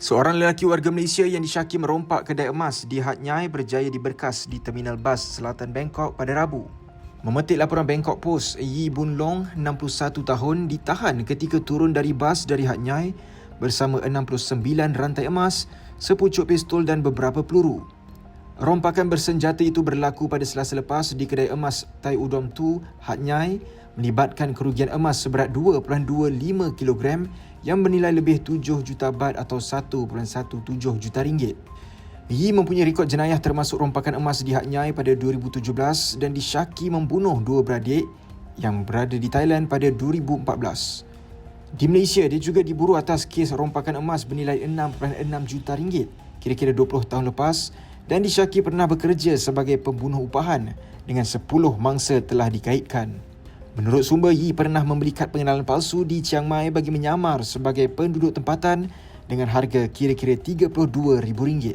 Seorang lelaki warga Malaysia yang disyaki merompak kedai emas di Hat Nyai berjaya diberkas di Terminal Bas Selatan Bangkok pada Rabu. Memetik laporan Bangkok Post, Yi Bun Long, 61 tahun, ditahan ketika turun dari bas dari Hat Nyai bersama 69 rantai emas, sepucuk pistol dan beberapa peluru. Rompakan bersenjata itu berlaku pada selasa lepas di kedai emas Tai Udom Tu, Hat Nyai, melibatkan kerugian emas seberat 2.25 kg yang bernilai lebih 7 juta bat atau 1.17 juta ringgit. Yi mempunyai rekod jenayah termasuk rompakan emas di Hat Nyai pada 2017 dan disyaki membunuh dua beradik yang berada di Thailand pada 2014. Di Malaysia, dia juga diburu atas kes rompakan emas bernilai 6.6 juta ringgit kira-kira 20 tahun lepas dan disyaki pernah bekerja sebagai pembunuh upahan dengan 10 mangsa telah dikaitkan. Menurut sumber, Yi pernah membeli kad pengenalan palsu di Chiang Mai bagi menyamar sebagai penduduk tempatan dengan harga kira-kira RM32,000.